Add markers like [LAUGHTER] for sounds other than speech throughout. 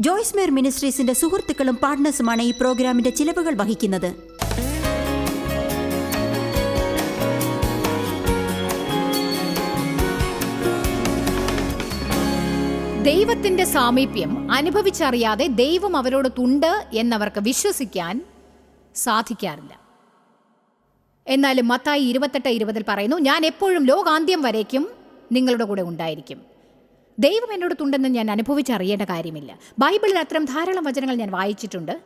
ജോയ്സ് മേർ മിനിസ്ട്രീസിന്റെ സുഹൃത്തുക്കളും പാർട്ട്നേഴ്സുമാണ് ഈ പ്രോഗ്രാമിന്റെ ചിലവുകൾ വഹിക്കുന്നത്. ദൈവത്തിന്റെ സാമീപ്യം അനുഭവിച്ചറിയാതെ ദൈവം അവരോടൊത്തുണ്ട് എന്നവർക്ക് വിശ്വസിക്കാൻ സാധിക്കാറില്ല. എന്നാലും മത്തായി ഇരുപത്തെട്ട് ഇരുപതിൽ പറയുന്നു ഞാൻ എപ്പോഴും ലോകാന്ത്യം വരേക്കും നിങ്ങളുടെ കൂടെ ഉണ്ടായിരിക്കും. ദൈവം എന്നോടത്തുണ്ടെന്ന് ഞാൻ അനുഭവിച്ചറിയേണ്ട കാര്യമില്ല. ബൈബിളിൽ അത്തരം ധാരാളം വചനങ്ങൾ ഞാൻ വായിച്ചിട്ടുണ്ട്.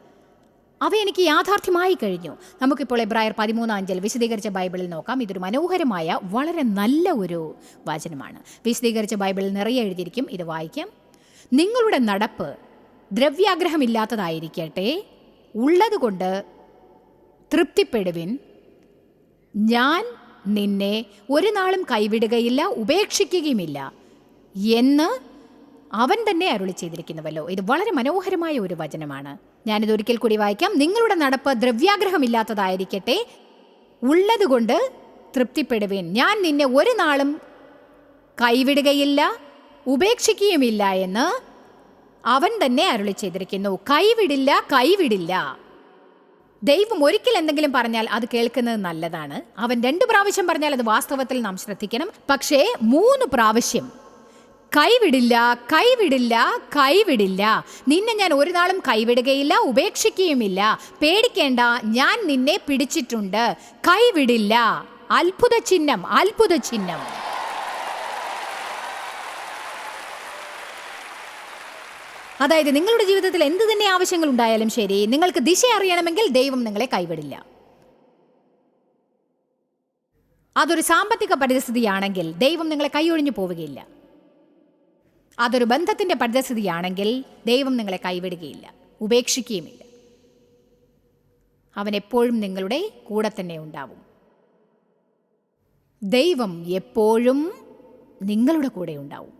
അവ എനിക്ക് യാഥാർത്ഥ്യമായി കഴിഞ്ഞു. നമുക്കിപ്പോൾ എബ്രായർ പതിമൂന്നാം അഞ്ചൽ വിശദീകരിച്ച ബൈബിളിൽ നോക്കാം. ഇതൊരു മനോഹരമായ വളരെ നല്ല ഒരു വചനമാണ്. വിശദീകരിച്ച ബൈബിളിൽ നിറയെ എഴുതിയിരിക്കും. ഇത് വായിക്കാം. നിങ്ങളുടെ നടപ്പ് ദ്രവ്യാഗ്രഹമില്ലാത്തതായിരിക്കട്ടെ. ഉള്ളതുകൊണ്ട് തൃപ്തിപ്പെടുവിൻ. ഞാൻ നിന്നെ ഒരു നാളും കൈവിടുകയില്ല ഉപേക്ഷിക്കുകയുമില്ല. എന്ന് അവൻ തന്നെ അരുളി ചെയ്തിരിക്കുന്നുവല്ലോ. ഇത് വളരെ മനോഹരമായ ഒരു വചനമാണ്. ഞാനിത് ഒരിക്കൽ കൂടി വായിക്കാം. നിങ്ങളുടെ നടപ്പ് ദ്രവ്യാഗ്രഹമില്ലാത്തതായിരിക്കട്ടെ. ഉള്ളതുകൊണ്ട് തൃപ്തിപ്പെടുവേൻ. ഞാൻ നിന്നെ ഒരു നാളും കൈവിടുകയില്ല ഉപേക്ഷിക്കുകയുമില്ല എന്ന് അവൻ തന്നെ അരുളി ചെയ്തിരിക്കുന്നു. കൈവിടില്ല കൈവിടില്ല. ദൈവം ഒരിക്കൽ എന്തെങ്കിലും പറഞ്ഞാൽ അത് കേൾക്കുന്നത് നല്ലതാണ്. അവൻ രണ്ട് പ്രാവശ്യം പറഞ്ഞാൽ അത് വാസ്തവത്തിൽ നാം ശ്രദ്ധിക്കണം. പക്ഷേ മൂന്ന് പ്രാവശ്യം കൈവിടില്ല കൈവിടില്ല കൈവിടില്ല. നിന്നെ ഞാൻ ഒരു നാളും കൈവിടുകയില്ല ഉപേക്ഷിക്കുകയുമില്ല. പേടിക്കേണ്ട ഞാൻ നിന്നെ പിടിച്ചിട്ടുണ്ട്. കൈവിടില്ല. അത്ഭുത ചിഹ്നം അത്ഭുത ചിഹ്നം. അതായത് നിങ്ങളുടെ ജീവിതത്തിൽ എന്ത് തന്നെ ആവശ്യങ്ങൾ ഉണ്ടായാലും ശരി നിങ്ങൾക്ക് ദിശ അറിയണമെങ്കിൽ ദൈവം നിങ്ങളെ കൈവിടില്ല. അതൊരു സാമ്പത്തിക പരിസ്ഥിതിയാണെങ്കിൽ ദൈവം നിങ്ങളെ കൈയൊഴിഞ്ഞു പോവുകയില്ല. അതൊരു ബന്ധത്തിന്റെ പരിതസ്ഥിതിയാണെങ്കിൽ ദൈവം നിങ്ങളെ കൈവിടുകയില്ല ഉപേക്ഷിക്കുകയുമില്ല. അവൻ എപ്പോഴും നിങ്ങളുടെ കൂടെ തന്നെ ഉണ്ടാവും. ദൈവം എപ്പോഴും നിങ്ങളുടെ കൂടെ ഉണ്ടാവും.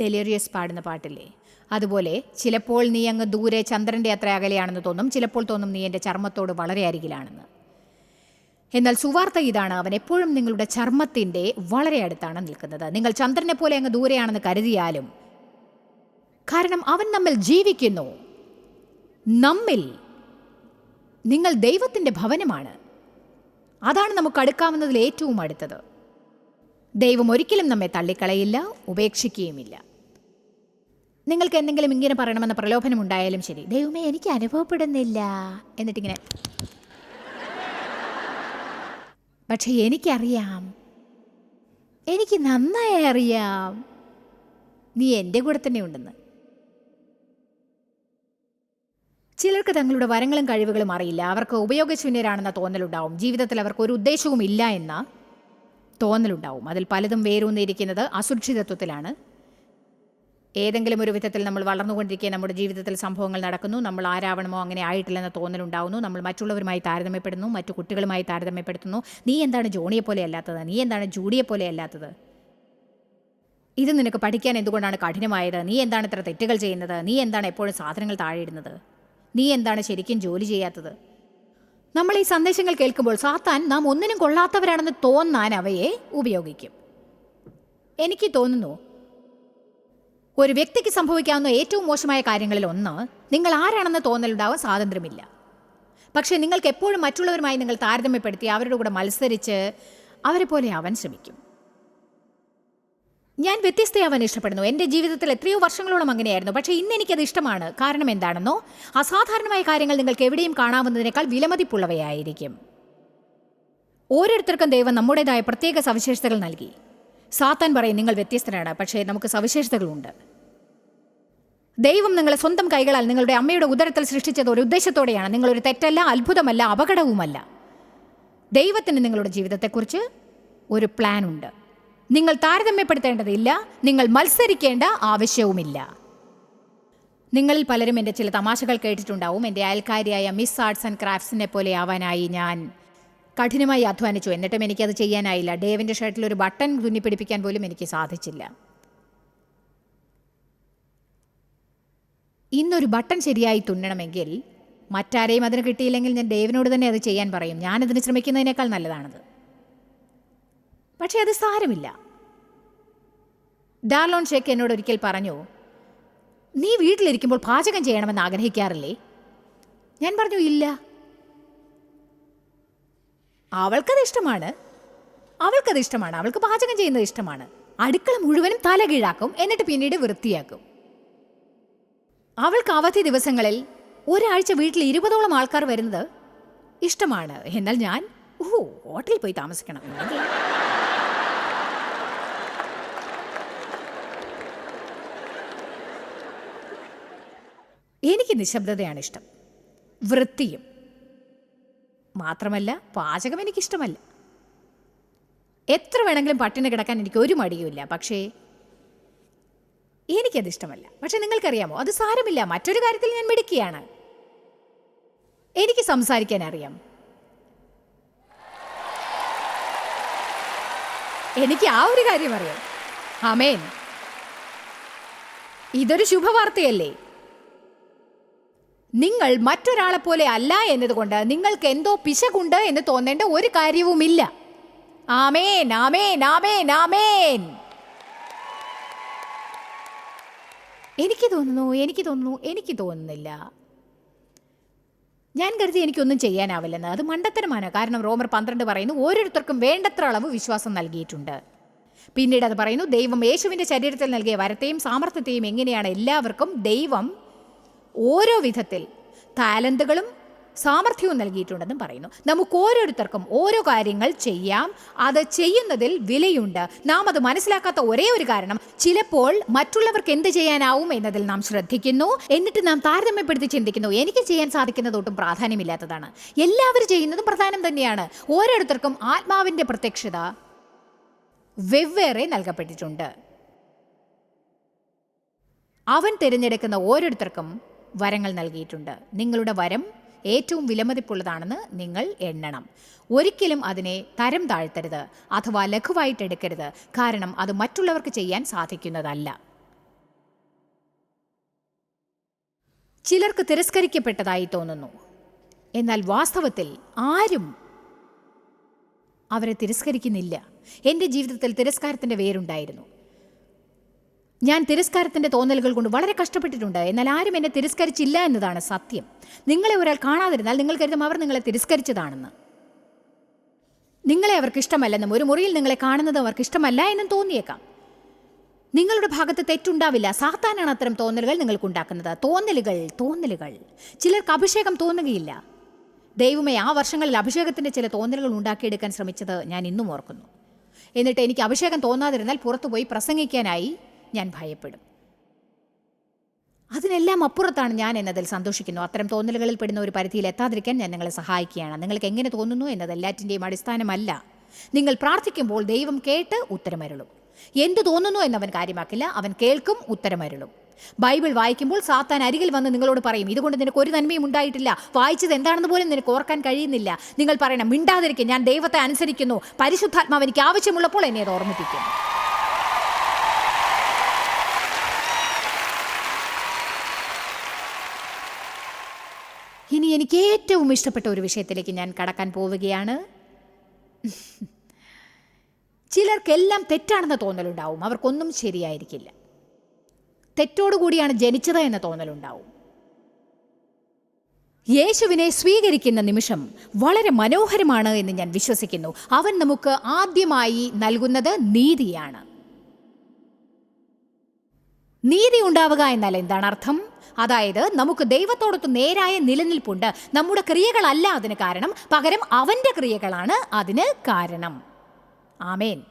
ഡെലിറിയസ് പാടുന്ന പാട്ടില്ലേ? അതുപോലെ ചിലപ്പോൾ നീ അങ്ങ് ദൂരെ ചന്ദ്രന്റെ അത്ര അകലെയാണെന്ന് തോന്നും ചിലപ്പോൾ തോന്നും നീ എന്റെ ചർമ്മത്തോട് വളരെ അരികിലാണെന്ന്. എന്നാൽ സുവാർത്ത ഇതാണ് അവൻ എപ്പോഴും നിങ്ങളുടെ ചർമ്മത്തിന്റെ വളരെ അടുത്താണ് നിൽക്കുന്നത്. നിങ്ങൾ ചന്ദ്രനെ പോലെ അങ്ങ് ദൂരെയാണെന്ന് കരുതിയാലും. കാരണം അവൻ നമ്മിൽ ജീവിക്കുന്നു. നമ്മിൽ നിങ്ങൾ ദൈവത്തിന്റെ ഭവനമാണ്. അതാണ് നമുക്ക് അടുക്കാവുന്നതിൽ ഏറ്റവും അടുത്തത്. ദൈവം ഒരിക്കലും നമ്മെ തള്ളിക്കളയില്ല ഉപേക്ഷിക്കുകയുമില്ല. നിങ്ങൾക്ക് എന്തെങ്കിലും ഇങ്ങനെ പറയണമെന്ന പ്രലോഭനം ഉണ്ടായാലും ശരി. ദൈവമേ എനിക്ക് അനുഭവപ്പെടുന്നില്ല. എന്നിട്ടിങ്ങനെ പക്ഷെ എനിക്കറിയാം. എനിക്ക് നന്നായി അറിയാം. നീ എന്റെ കൂടെ തന്നെ ഉണ്ടെന്ന്. ചിലർക്ക് തങ്ങളുടെ വരങ്ങളും കഴിവുകളും അറിയില്ല. അവർക്ക് ഉപയോഗശൂന്യരാണെന്ന തോന്നലുണ്ടാവും. ജീവിതത്തിൽ അവർക്ക് ഒരു ഉദ്ദേശവും ഇല്ല എന്ന തോന്നലുണ്ടാവും. അതിൽ പലതും വേരൂന്നിരിക്കുന്നത് അസുരക്ഷിതത്വത്തിലാണ്. ഏതെങ്കിലും ഒരു വിധത്തിൽ നമ്മൾ വളർന്നുകൊണ്ടിരിക്കുക നമ്മുടെ ജീവിതത്തിൽ സംഭവങ്ങൾ നടക്കുന്നു. നമ്മൾ ആരാവണമോ അങ്ങനെ ആയിട്ടില്ലെന്ന തോന്നലുണ്ടാവുന്നു. നമ്മൾ മറ്റുള്ളവരുമായി താരതമ്യപ്പെടുന്നു. മറ്റു കുട്ടികളുമായി താരതമ്യപ്പെടുത്തുന്നു. നീ എന്താണ് ജോണിയെ പോലെ അല്ലാത്തത്? നീ എന്താണ് ജൂഡിയെ പോലെ അല്ലാത്തത്? ഇത് നിനക്ക് പഠിക്കാൻ എന്തുകൊണ്ടാണ് കഠിനമായത്? നീ എന്താണ് ഇത്ര തെറ്റുകൾ ചെയ്യുന്നത്? നീ എന്താണ് എപ്പോഴും സാധനങ്ങൾ താഴെയിടുന്നത്? നീ എന്താണ് ശരിക്കും ജോലി ചെയ്യാത്തത്? നമ്മൾ ഈ സന്ദേശങ്ങൾ കേൾക്കുമ്പോൾ സാത്താൻ നാം ഒന്നിനും കൊള്ളാത്തവരാണെന്ന് തോന്നാൻ അവയെ ഉപയോഗിക്കും. എനിക്ക് തോന്നുന്നു ഒരു വ്യക്തിക്ക് സംഭവിക്കാവുന്ന ഏറ്റവും മോശമായ കാര്യങ്ങളിൽ ഒന്ന് നിങ്ങൾ ആരാണെന്ന് തോന്നലുണ്ടാവാൻ സ്വാതന്ത്ര്യമില്ല. പക്ഷേ നിങ്ങൾക്ക് എപ്പോഴും മറ്റുള്ളവരുമായി നിങ്ങൾ താരതമ്യപ്പെടുത്തി അവരുടെ കൂടെ മത്സരിച്ച് അവരെ പോലെ ആവാൻ ശ്രമിക്കും. ഞാൻ വ്യത്യസ്തയാവാൻ ഇഷ്ടപ്പെടുന്നു. എന്റെ ജീവിതത്തിൽ എത്രയോ വർഷങ്ങളോളം അങ്ങനെയായിരുന്നു. പക്ഷേ ഇന്ന് എനിക്കത് ഇഷ്ടമാണ്. കാരണം എന്താണെന്നോ അസാധാരണമായ കാര്യങ്ങൾ നിങ്ങൾക്ക് എവിടെയും കാണാവുന്നതിനേക്കാൾ വിലമതിപ്പുള്ളവയായിരിക്കും. ഓരോരുത്തർക്കും ദൈവം നമ്മുടേതായ പ്രത്യേക സവിശേഷതകൾ നൽകി. സാത്താൻ പറയും നിങ്ങൾ വ്യത്യസ്തരാണ്. പക്ഷേ നമുക്ക് സവിശേഷതകളുണ്ട്. ദൈവം നിങ്ങളെ സ്വന്തം കൈകളാൽ നിങ്ങളുടെ അമ്മയുടെ ഉദരത്തിൽ സൃഷ്ടിച്ചത് ഒരു ഉദ്ദേശത്തോടെയാണ്. നിങ്ങളൊരു തെറ്റല്ല അത്ഭുതമല്ല അപകടവുമല്ല. ദൈവത്തിന് നിങ്ങളുടെ ജീവിതത്തെക്കുറിച്ച് ഒരു പ്ലാൻ ഉണ്ട്. നിങ്ങൾ താരതമ്യപ്പെടുത്തേണ്ടതില്ല നിങ്ങൾ മത്സരിക്കേണ്ട ആവശ്യവുമില്ല. നിങ്ങളിൽ പലരും എന്റെ ചില തമാശകൾ കേട്ടിട്ടുണ്ടാവും. എന്റെ അയൽക്കാരിയായ മിസ് ആർട്സ് ആൻഡ് ക്രാഫ്റ്റ്സിനെ പോലെ ആവാനായി ഞാൻ കഠിനമായി അധ്വാനിച്ചു. എന്നിട്ടും എനിക്കത് ചെയ്യാനായില്ല. ഡേവിന്റെ ഷർട്ടിൽ ഒരു ബട്ടൺ തുന്നിപ്പിടിപ്പിക്കാൻ പോലും എനിക്ക് സാധിച്ചില്ല. ഇന്നൊരു ബട്ടൺ ശരിയായി തുന്നണമെങ്കിൽ മറ്റാരെയും അതിന് കിട്ടിയില്ലെങ്കിൽ ഞാൻ ഡേവിനോട് തന്നെ അത് ചെയ്യാൻ പറയും. ഞാനതിന് ശ്രമിക്കുന്നതിനേക്കാൾ നല്ലതാണത്. പക്ഷേ അത് സാരമില്ല. ഡാർലോൺ ഷേക്ക് എന്നോട് ഒരിക്കൽ പറഞ്ഞു നീ വീട്ടിലിരിക്കുമ്പോൾ പാചകം ചെയ്യണമെന്ന് ആഗ്രഹിക്കാറില്ലേ? ഞാൻ പറഞ്ഞു ഇല്ല. അവൾക്കത് ഇഷ്ടമാണ്. അവൾക്കത് ഇഷ്ടമാണ്. അവൾക്ക് പാചകം ചെയ്യുന്നത് ഇഷ്ടമാണ്. അടുക്കള മുഴുവനും തല കീഴാക്കും എന്നിട്ട് പിന്നീട് വൃത്തിയാക്കും. അവൾക്ക് അവധി ദിവസങ്ങളിൽ ഒരാഴ്ച വീട്ടിൽ ഇരുപതോളം ആൾക്കാർ വരുന്നത് ഇഷ്ടമാണ്. എന്നാൽ ഞാൻ ഓ ഹോട്ടലിൽ പോയി താമസിക്കണം. എനിക്ക് നിശബ്ദതയാണ് ഇഷ്ടം. വൃത്തിയും. മാത്രമല്ല പാചകം എനിക്കിഷ്ടമല്ല. എത്ര വേണമെങ്കിലും പട്ടിണി കിടക്കാൻ എനിക്ക് ഒരു മടിയുമില്ല. പക്ഷേ എനിക്കത് ഇഷ്ടമല്ല. പക്ഷെ നിങ്ങൾക്കറിയാമോ അത് സാരമില്ല. മറ്റൊരു കാര്യത്തിൽ ഞാൻ മിടുക്കിയാണ്. എനിക്ക് സംസാരിക്കാൻ അറിയാം. എനിക്ക് ആ ഒരു കാര്യം അറിയാം. അമേൻ ഇതൊരു ശുഭവാർത്തയല്ലേ? നിങ്ങൾ മറ്റൊരാളെ പോലെ അല്ല എന്നതുകൊണ്ട് നിങ്ങൾക്ക് എന്തോ പിശകുണ്ട് എന്ന് തോന്നേണ്ട ഒരു കാര്യവുമില്ല. ആമേൻ ആമേൻ ആമേൻ ആമേൻ. എനിക്ക് തോന്നുന്നു എനിക്ക് തോന്നുന്നു എനിക്ക് തോന്നുന്നില്ല. ഞാൻ കരുതി എനിക്കൊന്നും ചെയ്യാനാവില്ലെന്ന്. അത് മണ്ടത്തരമാണ്. കാരണം റോമർ പന്ത്രണ്ട് പറയുന്നു ഓരോരുത്തർക്കും വേണ്ടത്ര അളവ് വിശ്വാസം നൽകിയിട്ടുണ്ട്. പിന്നീട് അത് പറയുന്നു ദൈവം യേശുവിന്റെ ശരീരത്തിൽ നൽകിയ വരത്തെയും സാമർത്ഥ്യത്തെയും എങ്ങനെയാണ് എല്ലാവർക്കും ദൈവം ഓരോ വിധത്തിൽ താലന്തുകളും സാമർഥ്യവും നൽകിയിട്ടുണ്ടെന്നും പറയുന്നു. നമുക്ക് ഓരോരുത്തർക്കും ഓരോ കാര്യങ്ങൾ ചെയ്യാം. അത് ചെയ്യുന്നതിൽ വിലയുണ്ട്. നാം അത് മനസ്സിലാക്കാത്ത ഒരേ ഒരു കാരണം ചിലപ്പോൾ മറ്റുള്ളവർക്ക് എന്ത് ചെയ്യാനാവും എന്നതിൽ നാം ശ്രദ്ധിക്കുന്നു. എന്നിട്ട് നാം താരതമ്യപ്പെടുത്തി ചിന്തിക്കുന്നു എനിക്ക് ചെയ്യാൻ സാധിക്കുന്നത് ഒട്ടും പ്രാധാന്യമില്ലാത്തതാണ്. എല്ലാവരും ചെയ്യുന്നതും പ്രധാനം തന്നെയാണ്. ഓരോരുത്തർക്കും ആത്മാവിന്റെ പ്രത്യക്ഷത വെവ്വേറെ നൽകപ്പെട്ടിട്ടുണ്ട്. അവൻ തിരഞ്ഞെടുക്കുന്ന ഓരോരുത്തർക്കും വരങ്ങൾ നൽകിയിട്ടുണ്ട്. നിങ്ങളുടെ വരം ഏറ്റവും വിലമതിപ്പുള്ളതാണെന്ന് നിങ്ങൾ എണ്ണണം. ഒരിക്കലും അതിനെ തരം താഴ്ത്തരുത് അഥവാ ലഘുവായിട്ട് എടുക്കരുത്. കാരണം അത് മറ്റുള്ളവർക്ക് ചെയ്യാൻ സാധിക്കുന്നതല്ല. ചിലർക്ക് തിരസ്കരിക്കപ്പെട്ടതായി തോന്നുന്നു. എന്നാൽ വാസ്തവത്തിൽ ആരും അവരെ തിരസ്കരിക്കുന്നില്ല. എന്റെ ജീവിതത്തിൽ തിരസ്കാരത്തിന്റെ വേരുണ്ടായിരുന്നു. ഞാൻ തിരസ്കാരത്തിന്റെ തോന്നലുകൾ കൊണ്ട് വളരെ കഷ്ടപ്പെട്ടിട്ടുണ്ട്. എന്നാൽ ആരും എന്നെ തിരസ്കരിച്ചില്ല എന്നതാണ് സത്യം. നിങ്ങളെ ഒരാൾ കാണാതിരുന്നാൽ നിങ്ങൾ കരുതും അവർ നിങ്ങളെ തിരസ്കരിച്ചതാണെന്ന്. നിങ്ങളെ അവർക്ക് ഇഷ്ടമല്ലെന്നും ഒരു മുറിയിൽ നിങ്ങളെ കാണുന്നത് അവർക്ക് ഇഷ്ടമല്ല എന്നും തോന്നിയേക്കാം. നിങ്ങളുടെ ഭാഗത്ത് തെറ്റുണ്ടാവില്ല. സാത്താനാണ് അത്തരം തോന്നലുകൾ നിങ്ങൾക്കുണ്ടാക്കുന്നത് തോന്നലുകൾ തോന്നലുകൾ. ചിലർക്ക് അഭിഷേകം തോന്നുകയില്ല. ദൈവമേ ആ വർഷങ്ങളിൽ അഭിഷേകത്തിന്റെ ചില തോന്നലുകൾ ഉണ്ടാക്കിയെടുക്കാൻ ശ്രമിച്ചത് ഞാൻ ഇന്നും ഓർക്കുന്നു. എന്നിട്ട് എനിക്ക് അഭിഷേകം തോന്നാതിരുന്നാൽ പുറത്തുപോയി പ്രസംഗിക്കാനായി ഞാൻ ഭയപ്പെടും. അതിനെല്ലാം അപ്പുറത്താണ് ഞാൻ എന്നതിൽ സന്തോഷിക്കുന്നു. അത്തരം തോന്നലുകളിൽ പെടുന്ന ഒരു പരിധിയിൽ എത്താതിരിക്കാൻ ഞാൻ നിങ്ങളെ സഹായിക്കുകയാണ്. നിങ്ങൾക്ക് എങ്ങനെ തോന്നുന്നു എന്നത് എല്ലാറ്റിന്റെയും അടിസ്ഥാനമല്ല. നിങ്ങൾ പ്രാർത്ഥിക്കുമ്പോൾ ദൈവം കേട്ട് ഉത്തരമരുളും. എന്തു തോന്നുന്നു എന്നവൻ കാര്യമാക്കില്ല അവൻ കേൾക്കും ഉത്തരമരുളും. ബൈബിൾ വായിക്കുമ്പോൾ സാത്താൻ അരികിൽ വന്ന് നിങ്ങളോട് പറയും ഇതുകൊണ്ട് നിനക്ക് ഒരു നന്മയും ഉണ്ടായിട്ടില്ല. വായിച്ചത് എന്താണെന്ന് പോലും നിനക്ക് ഓർക്കാൻ കഴിയുന്നില്ല. നിങ്ങൾ പറയണം മിണ്ടാതിരിക്കും ഞാൻ ദൈവത്തെ അനുസരിക്കുന്നു. പരിശുദ്ധാത്മാവ് എനിക്ക് ആവശ്യമുള്ളപ്പോൾ എന്നെ അത് ഓർമ്മിപ്പിക്കും എനിക്ക് ഏറ്റവും ഇഷ്ടപ്പെട്ട ഒരു വിഷയത്തിലേക്ക് ഞാൻ കടക്കാൻ പോവുകയാണ്. ചിലർക്കെല്ലാം തെറ്റാണെന്ന് തോന്നലുണ്ടാവും. അവർക്കൊന്നും ശരിയായിരിക്കില്ല. തെറ്റോടുകൂടിയാണ് ജനിച്ചത് എന്ന തോന്നലുണ്ടാവും. യേശുവിനെ സ്വീകരിക്കുന്ന നിമിഷം വളരെ മനോഹരമാണ് എന്ന് ഞാൻ വിശ്വസിക്കുന്നു. അവൻ നമുക്ക് ആദ്യമായി നൽകുന്നത് നീതിയാണ്. നീതി ഉണ്ടാവുക എന്നാൽ എന്താണ് അർത്ഥം? അതായത് നമുക്ക് ദൈവത്തോടൊത്ത് നേരായ നിലനിൽപ്പുണ്ട്. നമ്മുടെ ക്രിയകളല്ല അതിന് കാരണം. പകരം അവന്റെ ക്രിയകളാണ് അതിന് കാരണം. ആമേൻ.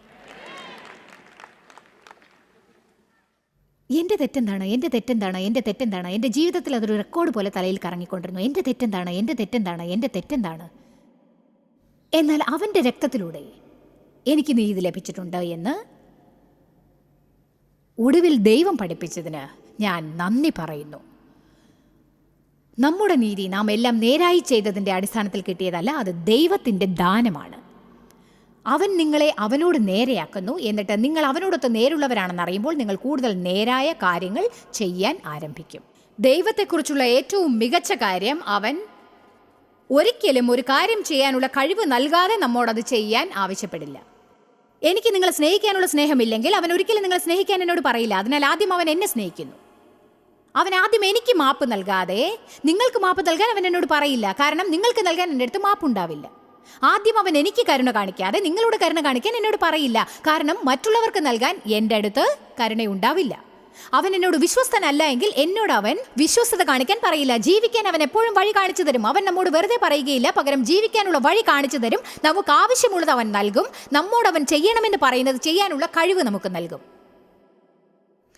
എന്റെ തെറ്റെന്താണ്? എന്റെ തെറ്റെന്താണ്? എന്റെ തെറ്റെന്താണ്? എന്റെ ജീവിതത്തിൽ അതൊരു റെക്കോർഡ് പോലെ തലയിൽ കറങ്ങിക്കൊണ്ടിരുന്നു. എന്റെ തെറ്റെന്താണ്? എന്റെ തെറ്റെന്താണ്? എന്റെ തെറ്റെന്താണ്? എന്നാൽ അവന്റെ രക്തത്തിലൂടെ എനിക്ക് നീതി ലഭിച്ചിട്ടുണ്ട് എന്ന് ഒടുവിൽ ദൈവം പഠിപ്പിച്ചതിന് ഞാൻ നന്ദി പറയുന്നു. നമ്മുടെ നീതി നാം എല്ലാം നേരായി ചെയ്തതിന്റെ അടിസ്ഥാനത്തിൽ കിട്ടിയതല്ല അത് ദൈവത്തിന്റെ ദാനമാണ്. അവൻ നിങ്ങളെ അവനോട് നേരെയാക്കുന്നു. എന്നിട്ട് നിങ്ങൾ അവനോടൊത്ത് നേരുള്ളവരാണെന്ന് അറിയുമ്പോൾ നിങ്ങൾ കൂടുതൽ നേരായ കാര്യങ്ങൾ ചെയ്യാൻ ആരംഭിക്കും. ദൈവത്തെക്കുറിച്ചുള്ള ഏറ്റവും മികച്ച കാര്യം അവൻ ഒരിക്കലും ഒരു കാര്യം ചെയ്യാനുള്ള കഴിവ് നൽകാതെ നമ്മോടത് ചെയ്യാൻ ആവശ്യപ്പെടില്ല. എനിക്ക് നിങ്ങളെ സ്നേഹിക്കാനുള്ള സ്നേഹമില്ലെങ്കിൽ അവൻ ഒരിക്കലും നിങ്ങളെ സ്നേഹിക്കാൻ എന്നോട് പറയില്ല. അതിനാൽ ആദ്യം അവൻ എന്നെ സ്നേഹിക്കുന്നു. അവൻ ആദ്യം എനിക്ക് മാപ്പ് നൽകാതെ നിങ്ങൾക്ക് മാപ്പ് നൽകാൻ അവൻ എന്നോട് പറയില്ല. കാരണം നിങ്ങൾക്ക് നൽകാൻ എന്റെ അടുത്ത് മാപ്പുണ്ടാവില്ല. ആദ്യം അവൻ എനിക്ക് കരുണ കാണിക്കാതെ നിങ്ങളോട് കരുണ കാണിക്കാൻ എന്നോട് പറയില്ല. കാരണം മറ്റുള്ളവർക്ക് നൽകാൻ എന്റെ അടുത്ത് കരുണയുണ്ടാവില്ല. അവൻ എന്നോട് വിശ്വസ്തനല്ല എങ്കിൽ എന്നോട് അവൻ വിശ്വസ്തത കാണിക്കാൻ പറയില്ല. ജീവിക്കാൻ അവൻ എപ്പോഴും വഴി കാണിച്ചു തരും. അവൻ നമ്മോട് വെറുതെ പറയുകയില്ല. പകരം ജീവിക്കാനുള്ള വഴി കാണിച്ചു തരും. നമുക്ക് ആവശ്യമുള്ളത് അവൻ നൽകും. നമ്മോട് അവൻ ചെയ്യണമെന്ന് പറയുന്നത് ചെയ്യാനുള്ള കഴിവ് നമുക്ക് നൽകും.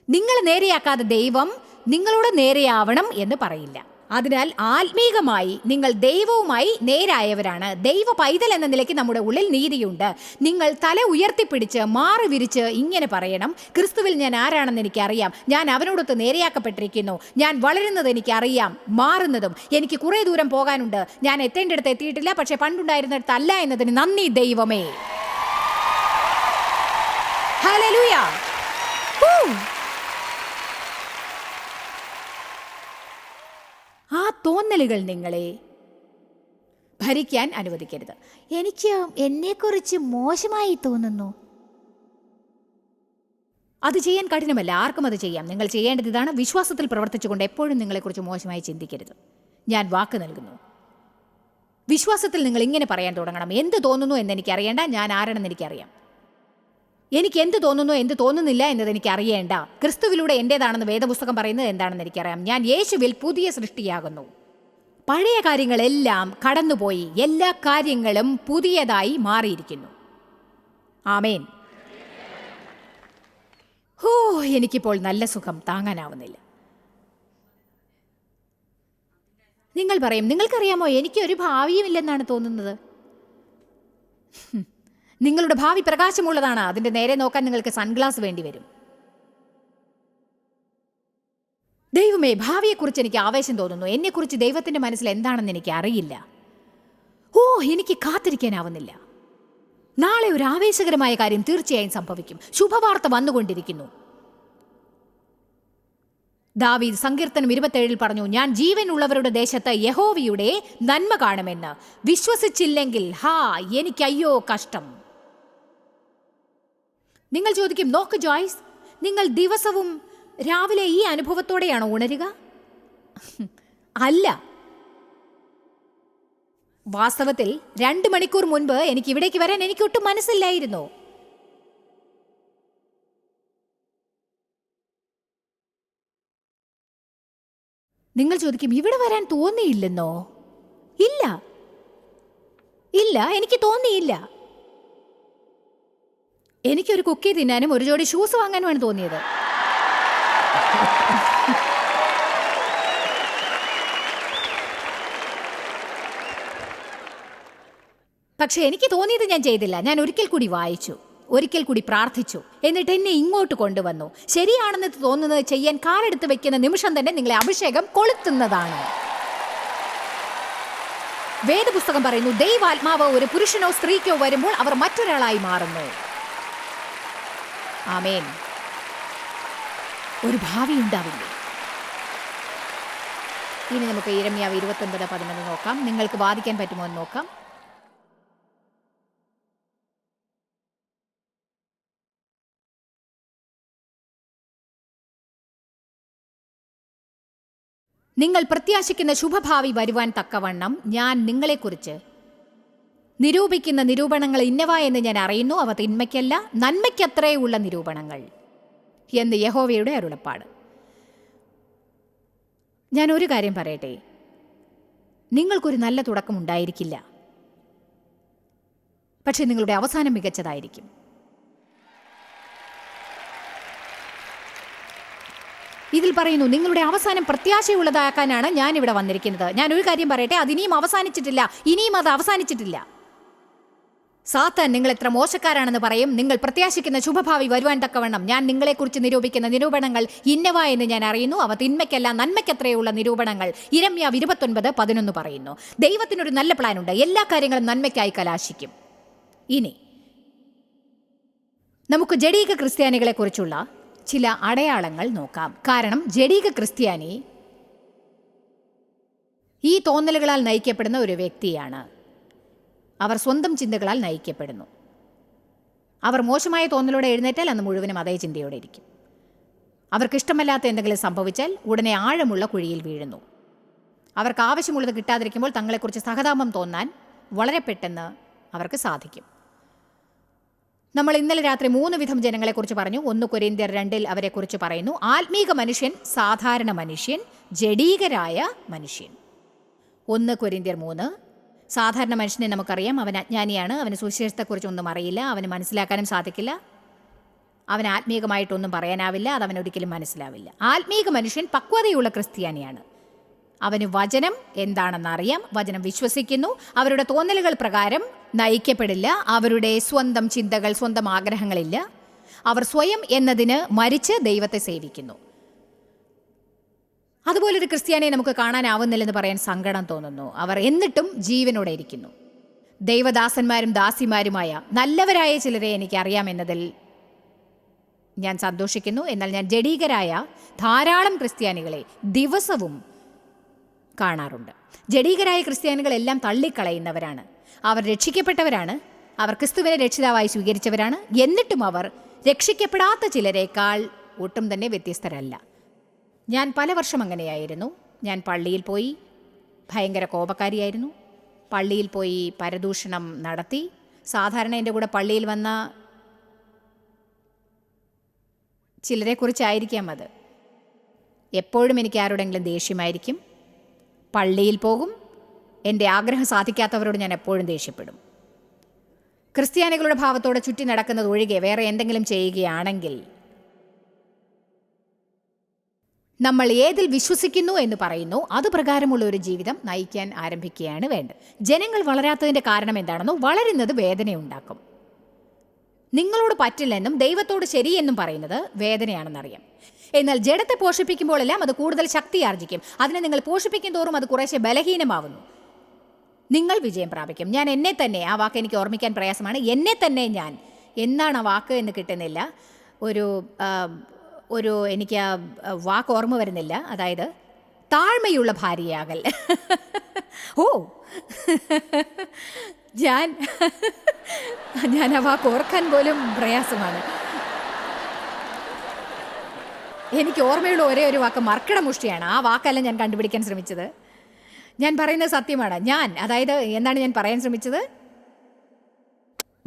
നിങ്ങൾ നേരെയാക്കാതെ ദൈവം നിങ്ങളോട് നേരെയാവണം എന്ന് പറയില്ല. അതിനാൽ ആത്മീകമായി നിങ്ങൾ ദൈവവുമായി നേരായവരാണ്. ദൈവ പൈതൽ എന്ന നിലയ്ക്ക് നമ്മുടെ ഉള്ളിൽ നീതിയുണ്ട്. നിങ്ങൾ തല ഉയർത്തിപ്പിടിച്ച് മാറി വിരിച്ച് ഇങ്ങനെ പറയണം. ക്രിസ്തുവിൽ ഞാൻ ആരാണെന്ന് എനിക്കറിയാം. ഞാൻ അവനോടൊത്ത് നേരെയാക്കപ്പെട്ടിരിക്കുന്നു. ഞാൻ വളരുന്നത് എനിക്കറിയാം. മാറുന്നതും എനിക്ക് കുറേ ദൂരം പോകാനുണ്ട്. ഞാൻ എത്തേണ്ടിടത്ത് എത്തിയിട്ടില്ല. പക്ഷെ പണ്ടുണ്ടായിരുന്നിടത്തല്ല എന്നതിന് നന്ദി ദൈവമേ. ഹല്ലേലൂയ. ആ തോന്നലുകൾ നിങ്ങളെ ഭരിക്കാൻ അനുവദിക്കരുത്. എനിക്ക് എന്നെക്കുറിച്ച് മോശമായി തോന്നുന്നു. അത് ചെയ്യാൻ കഠിനമല്ല. ആർക്കും അത് ചെയ്യാം. നിങ്ങൾ ചെയ്യേണ്ടത് ഇതാണ്. വിശ്വാസത്തിൽ പ്രവർത്തിച്ചുകൊണ്ട് എപ്പോഴും നിങ്ങളെക്കുറിച്ച് മോശമായി ചിന്തിക്കരുത്. ഞാൻ വാക്ക് നൽകുന്നു. വിശ്വാസത്തിൽ നിങ്ങൾ ഇങ്ങനെ പറയാൻ തുടങ്ങണം. എന്ത് തോന്നുന്നു എന്ന് എനിക്കറിയേണ്ട. ഞാൻ ആരാണെന്ന് എനിക്കറിയാം. എനിക്ക് എന്ത് തോന്നുന്നു എന്ത് തോന്നുന്നില്ല എന്നത് എനിക്ക് അറിയേണ്ട ക്രിസ്തുവിലൂടെ എന്റേതാണെന്ന് വേദപുസ്തകം പറയുന്നത് എന്താണെന്ന് എനിക്കറിയാം. ഞാൻ യേശുവിൽ പുതിയ സൃഷ്ടിയാകുന്നു. പഴയ കാര്യങ്ങളെല്ലാം കടന്നുപോയി. എല്ലാ കാര്യങ്ങളും പുതിയതായി മാറിയിരിക്കുന്നു. ആമേൻ. ഹോ എനിക്കിപ്പോൾ നല്ല സുഖം താങ്ങാനാവുന്നില്ല. നിങ്ങൾ പറയും നിങ്ങൾക്കറിയാമോ എനിക്കൊരു ഭാവിയുമില്ലെന്നാണ് തോന്നുന്നത്. നിങ്ങളുടെ ഭാവി പ്രകാശമുള്ളതാണ്. അതിന്റെ നേരെ നോക്കാൻ നിങ്ങൾക്ക് സൺഗ്ലാസ് വേണ്ടി വരും. ദൈവമേ ഭാവിയെക്കുറിച്ച് എനിക്ക് ആവേശം തോന്നുന്നു. എന്നെക്കുറിച്ച് ദൈവത്തിന്റെ മനസ്സിൽ എന്താണെന്ന് എനിക്ക് അറിയില്ല. ഓ എനിക്ക് കാത്തിരിക്കാനാവുന്നില്ല. നാളെ ഒരു ആവേശകരമായ കാര്യം തീർച്ചയായും സംഭവിക്കും. ശുഭവാർത്ത വന്നുകൊണ്ടിരിക്കുന്നു. ദാവീദ് സങ്കീർത്തനം ഇരുപത്തേഴിൽ പറഞ്ഞു ഞാൻ ജീവനുള്ളവരുടെ ദേശത്ത് യഹോവയുടെ നന്മ കാണുമെന്ന്. വിശ്വസിച്ചില്ലെങ്കിൽ ഹാ എനിക്ക് അയ്യോ കഷ്ടം. നിങ്ങൾ ചോദിക്കും നോക്ക് ജോയ്സ് നിങ്ങൾ ദിവസവും രാവിലെ ഈ അനുഭവത്തോടെയാണ് ഉണരുക? അല്ല. വാസ്തവത്തിൽ രണ്ട് മണിക്കൂർ മുൻപ് എനിക്ക് ഇവിടേക്ക് വരാൻ എനിക്ക് ഒട്ടും മനസ്സില്ലായിരുന്നു. നിങ്ങൾ ചോദിക്കും ഇവിടെ വരാൻ തോന്നിയില്ലെന്നോ? ഇല്ല. ഇല്ല എനിക്ക് തോന്നിയില്ല. എനിക്കൊരു കുക്കി തിന്നാനും ഒരു ജോഡി ഷൂസ് വാങ്ങാനുമാണ് തോന്നിയത്. പക്ഷെ എനിക്ക് തോന്നിയത് ഞാൻ ചെയ്തില്ല. ഞാൻ ഒരിക്കൽ കൂടി വായിച്ചു ഒരിക്കൽ കൂടി പ്രാർത്ഥിച്ചു എന്നിട്ട് എന്നെ ഇങ്ങോട്ട് കൊണ്ടുവന്നു. ശരിയാണെന്ന് തോന്നുന്നത് ചെയ്യാൻ കാലെടുത്ത് വെക്കുന്ന നിമിഷം തന്നെ നിങ്ങളെ അഭിഷേകം കൊളുത്തുന്നതാണ്. വേദപുസ്തകം പറയുന്നു ദൈവാത്മാവ് ഒരു പുരുഷനോ സ്ത്രീക്കോ വരുമ്പോൾ അവർ മറ്റൊരാളായി മാറുന്നു. ആമേൻ. ഒരു ഭാവി ഉണ്ടാവില്ലേ? ഇനി നമുക്ക് ഇരമ്യാവ് ഇരുപത്തൊൻപത് പതിനൊന്ന് നോക്കാം. നിങ്ങൾക്ക് വാദിക്കാൻ പറ്റുമോ എന്ന് നോക്കാം. നിങ്ങൾ പ്രത്യാശിക്കുന്ന ശുഭഭാവി വരുവാൻ തക്കവണ്ണം ഞാൻ നിങ്ങളെക്കുറിച്ച് നിരൂപിക്കുന്ന നിരൂപണങ്ങൾ ഇന്നവ എന്ന് ഞാൻ അറിയുന്നു. അവ തിന്മയ്ക്കല്ല നന്മയ്ക്കത്രേ ഉള്ള നിരൂപണങ്ങൾ എന്ന് യഹോവയുടെ അരുളപ്പാട്. ഞാൻ ഒരു കാര്യം പറയട്ടെ. നിങ്ങൾക്കൊരു നല്ല തുടക്കം ഉണ്ടായിരിക്കില്ല. പക്ഷെ നിങ്ങളുടെ അവസാനം മികച്ചതായിരിക്കും. ഇതിൽ പറയുന്നു നിങ്ങളുടെ അവസാനം പ്രത്യാശയുള്ളതാക്കാനാണ് ഞാൻ ഇവിടെ വന്നിരിക്കുന്നത്. ഞാൻ ഒരു കാര്യം പറയട്ടെ അത് ഇനിയും അവസാനിച്ചിട്ടില്ല ഇനിയും അത് അവസാനിച്ചിട്ടില്ല. സാത്താൻ നിങ്ങൾ എത്ര മോശക്കാരാണെന്ന് പറയും. നിങ്ങൾ പ്രത്യാശിക്കുന്ന ശുഭഭാവി വരുവാൻ തക്കവണ്ണം ഞാൻ നിങ്ങളെക്കുറിച്ച് നിരൂപിക്കുന്ന നിരൂപണങ്ങൾ ഇന്നവ എന്ന് ഞാൻ അറിയുന്നു. അവ തിന്മയ്ക്കല്ല നന്മയ്ക്കത്രയുള്ള നിരൂപണങ്ങൾ ഇരമ്യ ഇരുപത്തൊൻപത് പതിനൊന്ന് പറയുന്നു. ദൈവത്തിനൊരു നല്ല പ്ലാനുണ്ട് എല്ലാ കാര്യങ്ങളും നന്മയ്ക്കായി കലാശിക്കും. ഇനി നമുക്ക് ജഡീക ക്രിസ്ത്യാനികളെക്കുറിച്ചുള്ള ചില അടയാളങ്ങൾ നോക്കാം. കാരണം ജഡീക ക്രിസ്ത്യാനി ഈ തോന്നലുകളാൽ നയിക്കപ്പെടുന്ന ഒരു വ്യക്തിയാണ്. അവർ സ്വന്തം ചിന്തകളാൽ നയിക്കപ്പെടുന്നു. അവർ മോശമായ തോന്നലോടെ എഴുന്നേറ്റാൽ അന്ന് മുഴുവനും അതേ ചിന്തയോടെ ഇരിക്കും. അവർക്കിഷ്ടമല്ലാത്ത എന്തെങ്കിലും സംഭവിച്ചാൽ ഉടനെ ആഴമുള്ള കുഴിയിൽ വീഴുന്നു. അവർക്ക് ആവശ്യമുള്ളത് കിട്ടാതിരിക്കുമ്പോൾ തങ്ങളെക്കുറിച്ച് സഹതാപം തോന്നാൻ വളരെ പെട്ടെന്ന് അവർക്ക് സാധിക്കും. നമ്മൾ ഇന്നലെ രാത്രി മൂന്ന് വിധം ജനങ്ങളെക്കുറിച്ച് പറഞ്ഞു. ഒന്ന് കൊരിന്ത്യർ രണ്ടിൽ അവരെക്കുറിച്ച് പറയുന്നു. ആത്മീക മനുഷ്യൻ സാധാരണ മനുഷ്യൻ ജഡീകരായ മനുഷ്യൻ. ഒന്ന് കൊരിന്ത്യർ മൂന്ന് സാധാരണ മനുഷ്യനെ നമുക്കറിയാം. അവൻ അജ്ഞാനിയാണ്. അവന് സുശേഷത്തെക്കുറിച്ചൊന്നും അറിയില്ല. അവന് മനസ്സിലാക്കാനും സാധിക്കില്ല. അവൻ ആത്മീകമായിട്ടൊന്നും പറയാനാവില്ല. അത് അവൻ ഒരിക്കലും മനസ്സിലാവില്ല. ആത്മീക മനുഷ്യൻ പക്വതയുള്ള ക്രിസ്ത്യാനിയാണ്. അവന് വചനം എന്താണെന്നറിയാം. വചനം വിശ്വസിക്കുന്നു. അവരുടെ തോന്നലുകൾ പ്രകാരം നയിക്കപ്പെടില്ല. അവരുടെ സ്വന്തം ചിന്തകൾ സ്വന്തം ആഗ്രഹങ്ങളില്ല. അവർ സ്വയം എന്നതിന് മരിച്ച് ദൈവത്തെ സേവിക്കുന്നു. അതുപോലൊരു ക്രിസ്ത്യാനിയെ നമുക്ക് കാണാനാവുന്നില്ലെന്ന് പറയാൻ സങ്കടം തോന്നുന്നു. അവർ എന്നിട്ടും ജീവനോടെ ഇരിക്കുന്നു. ദൈവദാസന്മാരും ദാസിമാരുമായ നല്ലവരായ ചിലരെ എനിക്ക് അറിയാമെന്നതിൽ ഞാൻ സന്തോഷിക്കുന്നു. എന്നാൽ ഞാൻ ജഡീകരായ ധാരാളം ക്രിസ്ത്യാനികളെ ദിവസവും കാണാറുണ്ട്. ജഡീകരായ ക്രിസ്ത്യാനികളെല്ലാം തള്ളിക്കളയുന്നവരാണ്. അവർ രക്ഷിക്കപ്പെട്ടവരാണ്. അവർ ക്രിസ്തുവിനെ രക്ഷിതാവായി സ്വീകരിച്ചവരാണ്. എന്നിട്ടും അവർ രക്ഷിക്കപ്പെടാത്ത ചിലരെക്കാൾ ഒട്ടും തന്നെ വ്യത്യസ്തരല്ല. ഞാൻ പല വർഷം അങ്ങനെയായിരുന്നു. ഞാൻ പള്ളിയിൽ പോയി ഭയങ്കര കോപക്കാരിയായിരുന്നു. പള്ളിയിൽ പോയി പരദൂഷണം നടത്തി. സാധാരണ എന്റെ കൂടെ പള്ളിയിൽ വന്ന ചിലരെക്കുറിച്ചായിരിക്കാം അത്. എപ്പോഴും എനിക്ക് ആരോടെങ്കിലും ദേഷ്യമായിരിക്കും. പള്ളിയിൽ പോകും. എന്റെ ആഗ്രഹം സാധിക്കാത്തവരോട് ഞാൻ എപ്പോഴും ദേഷ്യപ്പെടും. ക്രിസ്ത്യാനികളുടെ ഭാവത്തോടെ ചുറ്റി നടക്കുന്നത് ഒഴികെ വേറെ എന്തെങ്കിലും ചെയ്യുകയാണെങ്കിൽ നമ്മൾ ഏതിൽ വിശ്വസിക്കുന്നു എന്ന് പറയുന്നു. അത് പ്രകാരമുള്ള ഒരു ജീവിതം നയിക്കാൻ ആരംഭിക്കുകയാണ് വേണ്ടത്. ജനങ്ങൾ വളരാത്തതിന്റെ കാരണം എന്താണെന്നോ വളരുന്നത് വേദനയുണ്ടാക്കും. നിങ്ങളോട് പറ്റില്ലെന്നും ദൈവത്തോട് ശരിയെന്നും പറയുന്നത് വേദനയാണെന്നറിയാം. എന്നാൽ ജഡത്തെ പോഷിപ്പിക്കുമ്പോഴെല്ലാം അത് കൂടുതൽ ശക്തി ആർജിക്കും. അതിനെ നിങ്ങൾ പോഷിപ്പിക്കും തോറും അത് കുറേശ്ശെ ബലഹീനമാവുന്നു. നിങ്ങൾ വിജയം പ്രാപിക്കും. ഞാൻ എന്നെ തന്നെ ആ വാക്ക് എനിക്ക് ഓർമ്മിക്കാൻ പ്രയാസമാണ്. എന്നെ തന്നെ ഞാൻ. എന്നാണ് ആ വാക്ക് എന്ന് കിട്ടുന്നില്ല. ഒരു ഒരു എനിക്ക് ആ വാക്ക് ഓർമ്മ വരുന്നില്ല. അതായത് താഴ്മയുള്ള ഭാര്യയാകൽ. ഓ. ഞാൻ ഞാൻ ആ വാക്ക് ഓർക്കാൻ പോലും പ്രയാസമാണ്. എനിക്ക് ഓർമ്മയുള്ള ഒരേ ഒരു വാക്ക് മർക്കട മുഷ്ടിയാണ് ആ വാക്കല്ല ഞാൻ കണ്ടുപിടിക്കാൻ ശ്രമിച്ചത്. ഞാൻ പറയുന്നത് സത്യമാണ്. ഞാൻ അതായത് എന്താണ് ഞാൻ പറയാൻ ശ്രമിച്ചത്?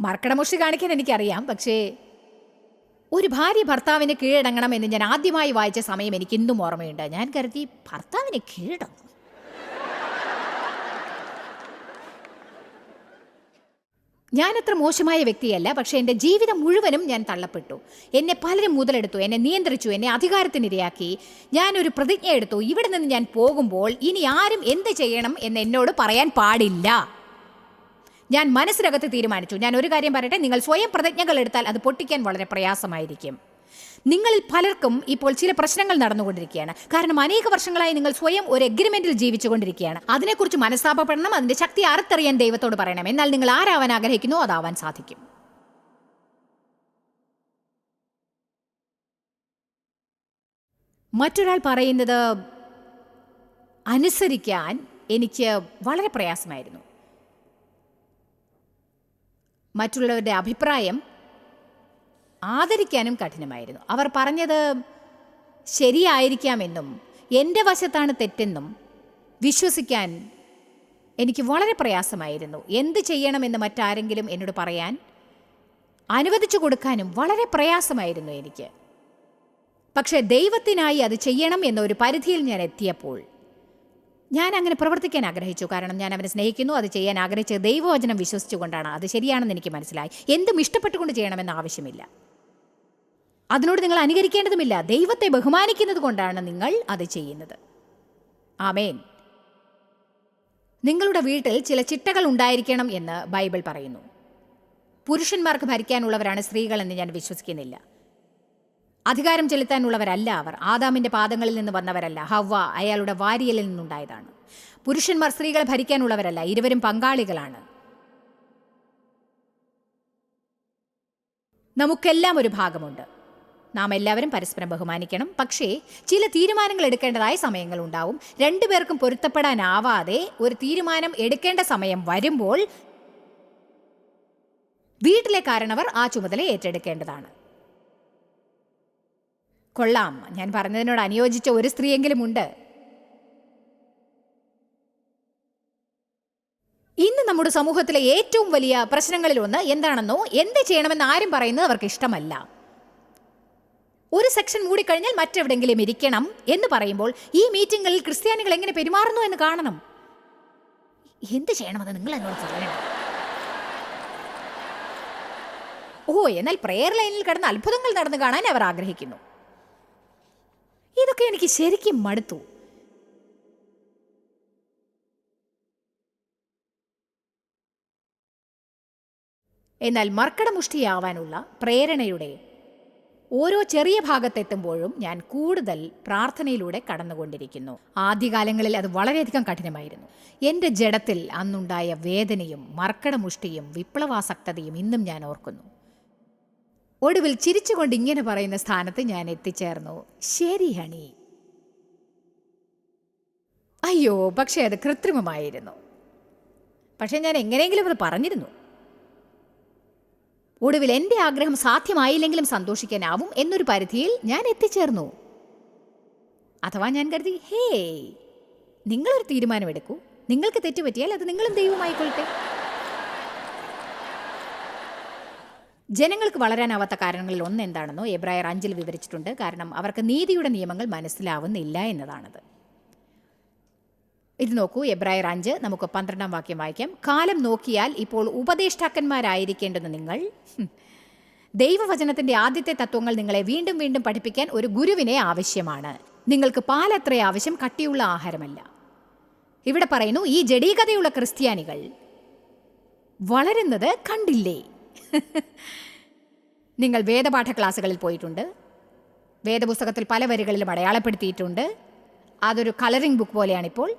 മർക്കടമുഷ്ടി കാണിക്കാൻ എനിക്കറിയാം. പക്ഷേ ഒരു ഭാര്യ ഭർത്താവിന് കീഴടങ്ങണം എന്ന് ഞാൻ ആദ്യമായി വായിച്ച സമയം എനിക്ക് ഇന്നും ഓർമ്മയുണ്ട്. ഞാൻ കരുതി ഭർത്താവിന് കീഴടങ്ങും. ഞാനത്ര മോശമായ വ്യക്തിയല്ല പക്ഷേ എന്റെ ജീവിതം മുഴുവനും ഞാൻ തള്ളപ്പെട്ടു. എന്നെ പലരും മുതലെടുത്തു എന്നെ നിയന്ത്രിച്ചു എന്നെ അധികാരത്തിനിരയാക്കി. ഞാനൊരു പ്രതിജ്ഞ എടുത്തു ഇവിടെ നിന്ന് ഞാൻ പോകുമ്പോൾ ഇനി ആരും എന്ത് ചെയ്യണം എന്ന് എന്നോട് പറയാൻ പാടില്ല. ഞാൻ മനസ്സിനകത്ത് തീരുമാനിച്ചു. ഞാൻ ഒരു കാര്യം പറയട്ടെ നിങ്ങൾ സ്വയം പ്രതിജ്ഞകൾ എടുത്താൽ അത് പൊട്ടിക്കാൻ വളരെ പ്രയാസമായിരിക്കും. നിങ്ങളിൽ പലർക്കും ഇപ്പോൾ ചില പ്രശ്നങ്ങൾ നടന്നുകൊണ്ടിരിക്കുകയാണ്. കാരണം അനേക വർഷങ്ങളായി നിങ്ങൾ സ്വയം ഒരു എഗ്രിമെന്റിൽ ജീവിച്ചുകൊണ്ടിരിക്കുകയാണ്. അതിനെക്കുറിച്ച് മനസ്താപപ്പെടണം അതിന്റെ ശക്തി അറുത്തറിയാൻ ദൈവത്തോട് പറയണം. എന്നാൽ നിങ്ങൾ ആരാവാൻ ആഗ്രഹിക്കുന്നു അതാവാൻ സാധിക്കും. മറ്റൊരാൾ പറയുന്നത് അനുസരിക്കാൻ എനിക്ക് വളരെ പ്രയാസമായിരുന്നു. മറ്റുള്ളവരുടെ അഭിപ്രായം ആദരിക്കാനും കഠിനമായിരുന്നു. അവർ പറഞ്ഞത് ശരിയായിരിക്കാമെന്നും എന്റെ വശത്താണ് തെറ്റെന്നും വിശ്വസിക്കാൻ എനിക്ക് വളരെ പ്രയാസമായിരുന്നു. എന്ത് ചെയ്യണമെന്ന് മറ്റാരെങ്കിലും എന്നോട് പറയാൻ അനുവദിച്ചു കൊടുക്കാനും വളരെ പ്രയാസമായിരുന്നു എനിക്ക്. പക്ഷേ ദൈവത്തിനായി അത് ചെയ്യണം എന്ന ഒരു പരിധിയിൽ ഞാൻ എത്തിയപ്പോൾ ഞാൻ അങ്ങനെ പ്രവർത്തിക്കാൻ ആഗ്രഹിച്ചു. കാരണം ഞാൻ അവനെ സ്നേഹിക്കുന്നു അത് ചെയ്യാൻ ആഗ്രഹിച്ച ദൈവവചനം വിശ്വസിച്ചുകൊണ്ടാണ്. അത് ശരിയാണെന്ന് എനിക്ക് മനസ്സിലായി. എന്തും ഇഷ്ടപ്പെട്ടുകൊണ്ട് ചെയ്യണമെന്ന് ആവശ്യമില്ല. അതിനോട് നിങ്ങൾ അനുകരിക്കേണ്ടതുമില്ല. ദൈവത്തെ ബഹുമാനിക്കുന്നത് കൊണ്ടാണ് നിങ്ങൾ അത് ചെയ്യുന്നത്. ആമേൻ. നിങ്ങളുടെ വീട്ടിൽ ചില ചിട്ടകൾ ഉണ്ടായിരിക്കണം എന്ന് ബൈബിൾ പറയുന്നു. പുരുഷന്മാർക്ക് ഭരിക്കാനുള്ളവരാണ് സ്ത്രീകളെന്ന് ഞാൻ വിശ്വസിക്കുന്നില്ല. അധികാരം ചെലുത്താനുള്ളവരല്ല അവർ. ആദാമിന്റെ പാദങ്ങളിൽ നിന്ന് വന്നവരല്ല. ഹവ്വ അയാളുടെ വാരിയലിൽ നിന്നുണ്ടായതാണ്. പുരുഷന്മാർ സ്ത്രീകളെ ഭരിക്കാനുള്ളവരല്ല ഇരുവരും പങ്കാളികളാണ്. നമുക്കെല്ലാം ഒരു ഭാഗമുണ്ട്. നാം എല്ലാവരും പരസ്പരം ബഹുമാനിക്കണം. പക്ഷേ ചില തീരുമാനങ്ങൾ എടുക്കേണ്ടതായ സമയങ്ങൾ ഉണ്ടാവും. രണ്ടുപേർക്കും പൊരുത്തപ്പെടാനാവാതെ ഒരു തീരുമാനം എടുക്കേണ്ട സമയം വരുമ്പോൾ വീട്ടിലെ കാരണവർ ആ ചുമതല ഏറ്റെടുക്കേണ്ടതാണ്. കൊള്ളാം. ഞാൻ പറഞ്ഞതിനോട് അനുയോജിച്ച ഒരു സ്ത്രീയെങ്കിലും ഉണ്ട്. ഇന്ന് നമ്മുടെ സമൂഹത്തിലെ ഏറ്റവും വലിയ പ്രശ്നങ്ങളിൽ ഒന്ന് എന്താണെന്നോ എന്ത് ചെയ്യണമെന്ന് ആരും പറയുന്നത് അവർക്ക് ഇഷ്ടമല്ല. ഒരു സെക്ഷൻ മൂടിക്കഴിഞ്ഞാൽ മറ്റെവിടെങ്കിലും ഇരിക്കണം എന്ന് പറയുമ്പോൾ ഈ മീറ്റിങ്ങുകളിൽ ക്രിസ്ത്യാനികൾ എങ്ങനെ പെരുമാറുന്നു എന്ന് കാണണം. എന്ത് ചെയ്യണമെന്ന് നിങ്ങൾ എന്നോട് പറയണം. ഓ എന്നാൽ പ്രെയർ ലൈനിൽ കിടന്ന് അത്ഭുതങ്ങൾ നടന്നു കാണാൻ അവർ ആഗ്രഹിക്കുന്നു. ഇതൊക്കെ എനിക്ക് ശരിക്കും മടുത്തു. എന്നാൽ മർക്കടമുഷ്ടിയാവാനുള്ള പ്രേരണയുടെ ഓരോ ചെറിയ ഭാഗത്തെത്തുമ്പോഴും ഞാൻ കൂടുതൽ പ്രാർത്ഥനയിലൂടെ കടന്നുകൊണ്ടിരിക്കുന്നു. ആദ്യകാലങ്ങളിൽ അത് വളരെയധികം കഠിനമായിരുന്നു. എന്റെ ജഡത്തിൽ അന്നുണ്ടായ വേദനയും മർക്കടമുഷ്ടിയും വിപ്ലവാസക്തതയും ഇന്നും ഞാൻ ഓർക്കുന്നു. ഒടുവിൽ ചിരിച്ചുകൊണ്ട് ഇങ്ങനെ പറയുന്ന സ്ഥാനത്ത് ഞാൻ എത്തിച്ചേർന്നു. ശരി ഹണി. അയ്യോ പക്ഷേ അത് കൃത്രിമമായിരുന്നു. പക്ഷെ ഞാൻ എങ്ങനെയെങ്കിലും അത് പറഞ്ഞിരുന്നു. ഒടുവിൽ എന്റെ ആഗ്രഹം സാധ്യമായില്ലെങ്കിലും സന്തോഷിക്കാനാവും എന്നൊരു പരിധിയിൽ ഞാൻ എത്തിച്ചേർന്നു. അഥവാ ഞാൻ കരുതി ഹേയ് നിങ്ങളൊരു തീരുമാനമെടുക്കൂ. നിങ്ങൾക്ക് തെറ്റുപറ്റിയാൽ അത് നിങ്ങളും ദൈവമായിക്കൊള്ളട്ടെ ജനങ്ങൾക്ക് വളരാനാവാത്ത കാരണങ്ങളിൽ ഒന്ന് എന്താണെന്നോ എബ്രായർ അഞ്ചിൽ വിവരിച്ചിട്ടുണ്ട്. കാരണം അവർക്ക് നീതിയുടെ നിയമങ്ങൾ മനസ്സിലാവുന്നില്ല എന്നതാണത്. ഇത് നോക്കൂ എബ്രായർ അഞ്ച് നമുക്ക് പന്ത്രണ്ടാം വാക്യം വായിക്കാം. കാലം നോക്കിയാൽ ഇപ്പോൾ ഉപദേഷ്ടാക്കന്മാരായിരിക്കേണ്ടുന്ന നിങ്ങൾ. ദൈവവചനത്തിന്റെ ആദ്യത്തെ തത്വങ്ങൾ നിങ്ങളെ വീണ്ടും വീണ്ടും പഠിപ്പിക്കാൻ ഒരു ഗുരുവിനെ ആവശ്യമാണ്. നിങ്ങൾക്ക് പാലത്ര ആവശ്യം കട്ടിയുള്ള ആഹാരമല്ല. ഇവിടെ പറയുന്നു ഈ ജഡീകതയുള്ള ക്രിസ്ത്യാനികൾ വളരുന്നത് കണ്ടില്ലേ? [LAUGHS] നിങ്ങൾ വേദപാഠ ക്ലാസ്സുകളിൽ പോയിട്ടുണ്ട്. വേദപുസ്തകത്തിൽ പല വരികളിലും അടയാളപ്പെടുത്തിയിട്ടുണ്ട്. അതൊരു കളറിംഗ് ബുക്ക് പോലെയാണിപ്പോൾ.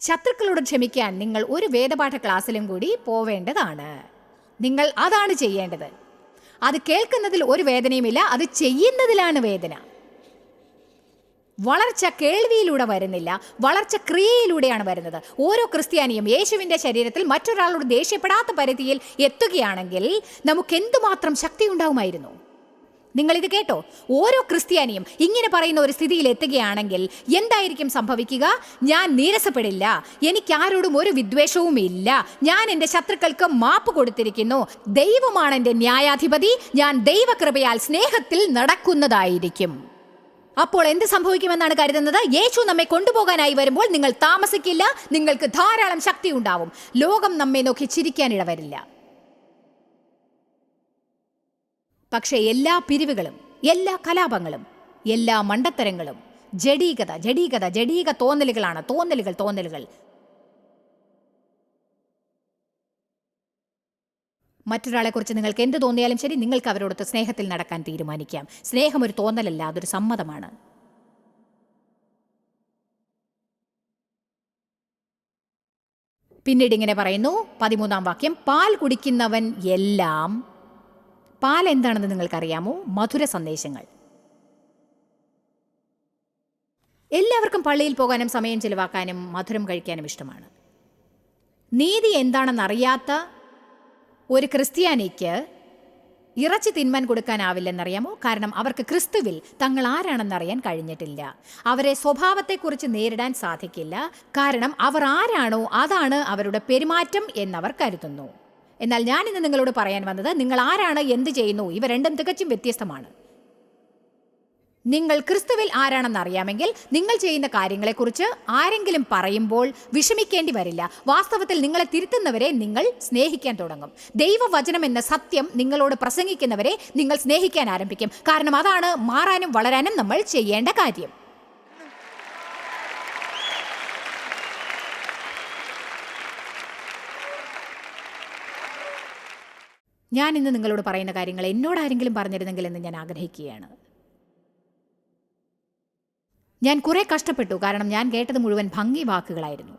ശത്രുക്കളോട് ക്ഷമിക്കാൻ നിങ്ങൾ ഒരു വേദപാഠ ക്ലാസ്സിലും കൂടി പോവേണ്ടതാണ്. നിങ്ങൾ അതാണ് ചെയ്യേണ്ടത്. അത് കേൾക്കുന്നതിൽ ഒരു വേദനയുമില്ല അത് ചെയ്യുന്നതിലാണ് വേദന. വളർച്ച കേൾവിയിലൂടെ വരുന്നില്ല വളർച്ച ക്രിയയിലൂടെയാണ് വരുന്നത്. ഓരോ ക്രിസ്ത്യാനിയും യേശുവിന്റെ ശരീരത്തിൽ മറ്റൊരാളോട് ദേഷ്യപ്പെടാത്ത പരിധിയിൽ എത്തുകയാണെങ്കിൽ നമുക്ക് എന്തുമാത്രം ശക്തി ഉണ്ടാവുമായിരുന്നു നിങ്ങളിത് കേട്ടോ? ഓരോ ക്രിസ്ത്യാനിയും ഇങ്ങനെ പറയുന്ന ഒരു സ്ഥിതിയിൽ എത്തുകയാണെങ്കിൽ എന്തായിരിക്കും സംഭവിക്കുക? ഞാൻ നീരസപ്പെടില്ല എനിക്കാരോടും ഒരു വിദ്വേഷവും ഇല്ല. ഞാൻ എന്റെ ശത്രുക്കൾക്ക് മാപ്പ് കൊടുത്തിരിക്കുന്നു. ദൈവമാണ് എന്റെ ന്യായാധിപതി. ഞാൻ ദൈവകൃപയാൽ സ്നേഹത്തിൽ നടക്കുന്നതായിരിക്കും. അപ്പോൾ എന്ത് സംഭവിക്കുമെന്നാണ് കരുതുന്നത്? യേശു നമ്മെ കൊണ്ടുപോകാനായി വരുമ്പോൾ നിങ്ങൾ താമസിക്കില്ല നിങ്ങൾക്ക് ധാരാളം ശക്തി ഉണ്ടാവും. ലോകം നമ്മെ നോക്കി ചിരിക്കാൻ ഇടവരില്ല. പക്ഷേ എല്ലാ പിരിവുകളും എല്ലാ കലാപങ്ങളും എല്ലാ മണ്ടത്തരങ്ങളും ജഡീകത ജഡീകത ജഡീക തോന്നലുകളാണ്. തോന്നലുകൾ തോന്നലുകൾ. മറ്റൊരാളെക്കുറിച്ച് നിങ്ങൾക്ക് എന്ത് തോന്നിയാലും ശരി നിങ്ങൾക്ക് അവരോടൊത്ത് സ്നേഹത്തിൽ നടക്കാൻ തീരുമാനിക്കാം. സ്നേഹം ഒരു തോന്നലല്ല അതൊരു സമ്മതമാണ്. പിന്നീട് ഇങ്ങനെ പറയുന്നു പതിമൂന്നാം വാക്യം പാൽ കുടിക്കുന്നവൻ എല്ലാം പാൽ എന്താണെന്ന് നിങ്ങൾക്കറിയാമോ? മധുര സന്ദേശങ്ങൾ. എല്ലാവർക്കും പള്ളിയിൽ പോകാനും സമയം ചിലവാക്കാനും മധുരം കഴിക്കാനും ഇഷ്ടമാണ്. നീതി എന്താണെന്നറിയാത്ത ഒരു ക്രിസ്ത്യാനിക്ക് ഇറച്ചി തിന്മാൻ കൊടുക്കാനാവില്ലെന്നറിയാമോ? കാരണം അവർക്ക് ക്രിസ്തുവിൽ തങ്ങൾ ആരാണെന്നറിയാൻ കഴിഞ്ഞിട്ടില്ല. അവരെ സ്വഭാവത്തെക്കുറിച്ച് നേരിടാൻ സാധിക്കില്ല. കാരണം അവർ ആരാണോ അതാണ് അവരുടെ പെരുമാറ്റം എന്നവർ കരുതുന്നു. എന്നാൽ ഞാനിന്ന് നിങ്ങളോട് പറയാൻ വന്നത് നിങ്ങൾ ആരാണ് എന്ത് ചെയ്യുന്നു ഇവ രണ്ടും തികച്ചും വ്യത്യസ്തമാണ്. നിങ്ങൾ ക്രിസ്തുവിൽ ആരാണെന്ന് അറിയാമെങ്കിൽ നിങ്ങൾ ചെയ്യുന്ന കാര്യങ്ങളെക്കുറിച്ച് ആരെങ്കിലും പറയുമ്പോൾ വിഷമിക്കേണ്ടി വരില്ല. വാസ്തവത്തിൽ നിങ്ങളെ തിരുത്തുന്നവരെ നിങ്ങൾ സ്നേഹിക്കാൻ തുടങ്ങും. ദൈവവചനം എന്ന സത്യം നിങ്ങളോട് പ്രസംഗിക്കുന്നവരെ നിങ്ങൾ സ്നേഹിക്കാൻ ആരംഭിക്കും. കാരണം അതാണ് മാറാനും വളരാനും നമ്മൾ ചെയ്യേണ്ട കാര്യം. ഞാൻ ഇന്ന് നിങ്ങളോട് പറയുന്ന കാര്യങ്ങൾ എന്നോട് ആരെങ്കിലും പറഞ്ഞിരുന്നെങ്കിൽ എന്ന് ഞാൻ ആഗ്രഹിക്കുകയാണ്. ഞാൻ കുറെ കഷ്ടപ്പെട്ടു. കാരണം ഞാൻ കേട്ടത് മുഴുവൻ ഭംഗി വാക്കുകളായിരുന്നു.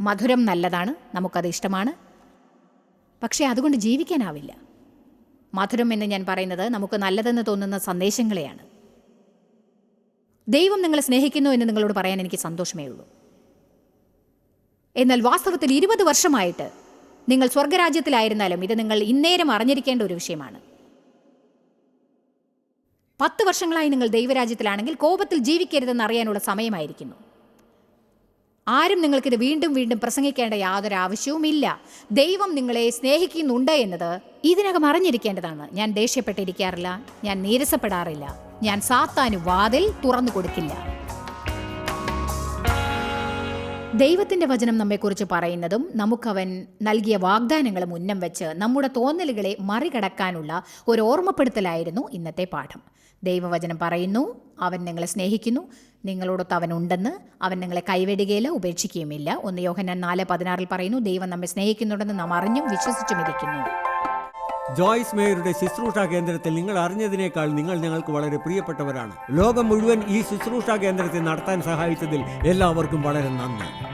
മധുരം നല്ലതാണ്. നമുക്കത് ഇഷ്ടമാണ്. പക്ഷേ അതുകൊണ്ട് ജീവിക്കാനാവില്ല. മധുരം എന്ന് ഞാൻ പറയുന്നത് നമുക്ക് നല്ലതെന്ന് തോന്നുന്ന സന്ദേശങ്ങളെയാണ്. ദൈവം നിങ്ങളെ സ്നേഹിക്കുന്നു എന്ന് നിങ്ങളോട് പറയാൻ എനിക്ക് സന്തോഷമേ ഉള്ളൂ. എന്നാൽ വാസ്തവത്തിൽ ഇരുപത് വർഷമായിട്ട് നിങ്ങൾ സ്വർഗരാജ്യത്തിലായിരുന്നാലും ഇത് നിങ്ങൾ ഇന്നേരം അറിഞ്ഞിരിക്കേണ്ട ഒരു വിഷയമാണ്. പത്ത് വർഷങ്ങളായി നിങ്ങൾ ദൈവരാജ്യത്തിലാണെങ്കിൽ കോപത്തിൽ ജീവിക്കരുതെന്ന് അറിയാനുള്ള സമയമായിരിക്കുന്നു. ആരും നിങ്ങൾക്കിത് വീണ്ടും വീണ്ടും പ്രസംഗിക്കേണ്ട യാതൊരു ആവശ്യവുമില്ല. ദൈവം നിങ്ങളെ സ്നേഹിക്കുന്നുണ്ട് എന്നത് ഇതിനകം അറിഞ്ഞിരിക്കേണ്ടതാണ്. ഞാൻ ദേഷ്യപ്പെട്ടിരിക്കാറില്ല ഞാൻ നീരസപ്പെടാറില്ല ഞാൻ സാത്താന് വാതിൽ തുറന്നു കൊടുക്കില്ല. ദൈവത്തിന്റെ വചനം നമ്മെക്കുറിച്ച് പറയുന്നതും നമുക്കവൻ നൽകിയ വാഗ്ദാനങ്ങളും ഉന്നം വെച്ച് നമ്മുടെ തോന്നലുകളെ മറികടക്കാനുള്ള ഒരു ഓർമ്മപ്പെടുത്തലായിരുന്നു ഇന്നത്തെ പാഠം. ദൈവവചനം പറയുന്നു. അവൻ നിങ്ങളെ സ്നേഹിക്കുന്നു. നിങ്ങളോടൊത്ത് അവൻ ഉണ്ടെന്ന് അവൻ നിങ്ങളെ കൈവെടുകയില്ല ഉപേക്ഷിക്കുകയുമില്ല. ഒന്ന് യോഹന്നാൻ നാല് പതിനാറിൽ പറയുന്നു ദൈവം നമ്മെ സ്നേഹിക്കുന്നുണ്ടെന്ന് നാം അറിഞ്ഞും വിശ്വസിച്ചും ഇരിക്കുന്നു. ജോയ്സ് മേയറുടെ ശുശ്രൂഷ കേന്ദ്രത്തിൽ നിങ്ങൾ അറിഞ്ഞതിനേക്കാൾ നിങ്ങൾ ഞങ്ങൾക്ക് വളരെ പ്രിയപ്പെട്ടവരാണ്. ലോകം മുഴുവൻ ഈ ശുശ്രൂഷ കേന്ദ്രത്തെ നടത്താൻ സഹായിച്ചതിൽ എല്ലാവർക്കും വളരെ നന്ദി.